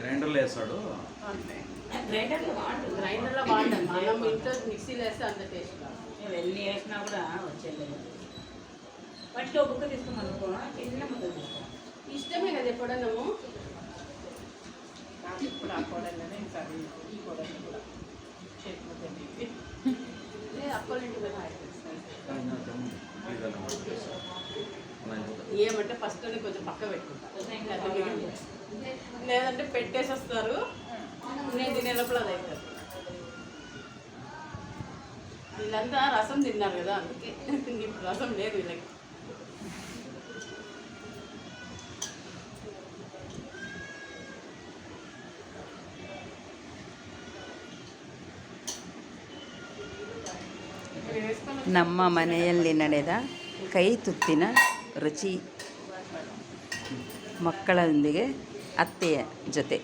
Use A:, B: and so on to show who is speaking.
A: grinder వేస్తాడు
B: గ్రైండర్లో అంత టేస్ట్
C: మేము ఎన్ని వేసినా కూడా బుక్
B: అనుకో ఇష్టమే కదా ఎప్పుడన్నాము ఏమంటే ఫస్ట్ కొంచెం పక్క పెట్టుకుంటా లేదంటే పెట్టేసి వస్తారు నేను తినే లోపల అది అవుతుంది వీళ్ళంతా రసం తిన్నారు కదా అందుకే ఇప్పుడు రసం లేదు వీళ్ళకి
D: ನಮ್ಮ ಮನೆಯಲ್ಲಿ ನಡೆದ ಕೈ ತುತ್ತಿನ ರುಚಿ ಮಕ್ಕಳೊಂದಿಗೆ ಅತ್ತೆಯ ಜೊತೆ